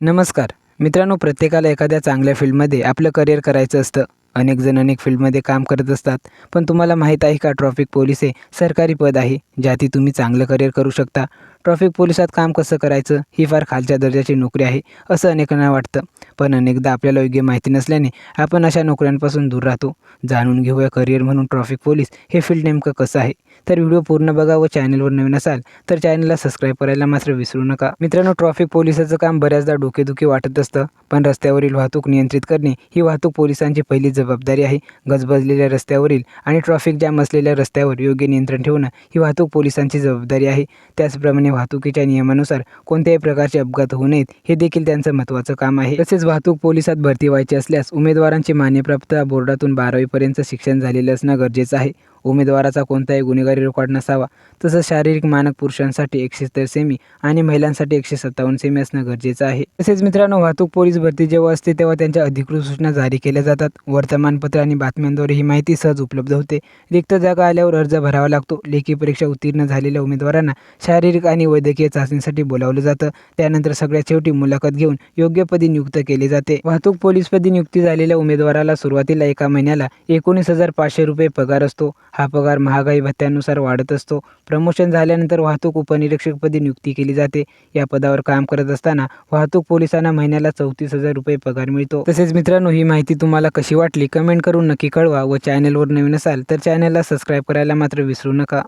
नमस्कार. मित्रांनो प्रत्येकाला एखाद्या चांगल्या फील्डमध्ये आपलं करिअर करायचं असतं. अनेक जण अनेक फील्डमध्ये काम करत असतात. पण तुम्हाला माहीत आहे का ट्रॉफिक पोलीस हे सरकारी पद आहे ज्याती तुम्ही चांगलं करिअर करू शकता. ट्रॉफिक पोलिसात काम कसं करायचं? ही फार खालच्या दर्जाची नोकरी आहे असं अनेकांना वाटतं. पण अनेकदा आपल्याला योग्य माहिती नसल्याने आपण अशा नोकऱ्यांपासून दूर राहतो. जाणून घेऊया करिअर म्हणून ट्रॉफिक पोलीस हे फील्ड नेमकं कसं आहे? तर व्हिडिओ पूर्ण बघा व चॅनलवर नवीन असाल तर चॅनलला सबस्क्राईब करायला मात्र विसरू नका. मित्रांनो ट्रॉफिक पोलिसाचं काम बऱ्याचदा डोकेदुखी वाटत असतं पण रस्त्यावरील वाहतूक नियंत्रित करणे ही वाहतूक पोलिसांची पहिली जबाबदारी आहे. गजबजलेल्या रस्त्यावरील आणि ट्रॉफिक जॅम असलेल्या रस्त्यावर योग्य नियंत्रण ठेवणं ही वाहतूक पोलिसांची जबाबदारी आहे. त्याचप्रमाणे वाहतुकीच्या नियमानुसार कोणत्याही प्रकारचे अपघात होऊ नयेत हे देखील त्यांचं महत्त्वाचं काम आहे. तसेच वाहतूक पोलिसात भरती व्हायची असल्यास उमेदवारांची मान्यप्राप्त बोर्डातून बारावीपर्यंत शिक्षण झालेलं असणं गरजेचं आहे. उमेदवाराचा कोणताही गुन्हेगारी रेकॉर्ड नसावा. तसंच शारीरिक मानक पुरुषांसाठी एकशे सत्तर सेमी आणि महिलांसाठी एकशे सत्तावन्न सेमी असणं गरजेचं आहे. तसेच मित्रांनो वाहतूक पोलीस भरती जेव्हा असते तेव्हा त्यांच्या अधिकृत सूचना जारी केल्या जातात. वर्तमानपत्र आणि बातम्यांद्वारे ही माहिती सहज उपलब्ध होते. रिक्त जागा आल्यावर अर्ज भरावा लागतो. लेखी परीक्षा उत्तीर्ण झालेल्या उमेदवारांना शारीरिक आणि वैद्यकीय चाचणीसाठी बोलावलं जातं. त्यानंतर सगळ्यात शेवटी मुलाखत घेऊन योग्य पदी नियुक्त केले जाते. वाहतूक पोलीसपदी नियुक्ती झालेल्या उमेदवाराला सुरुवातीला एका महिन्याला एकोणीस हजार पाचशे रुपये पगार असतो. हा पगार महागाई भत्त्यानुसार वाढत असतो. प्रमोशन झाल्यानंतर वाहतूक उपनिरीक्षकपदी नियुक्ती केली जाते. या पदावर काम करत असताना वाहतूक पोलिसांना महिन्याला चौतीस हजार रुपये पगार मिळतो. तसेच मित्रांनो ही माहिती तुम्हाला कशी वाटली? कमेंट करून नक्की कळवा व चॅनलवर नवीन असाल तर चॅनेलला सबस्क्राईब करायला मात्र विसरू नका.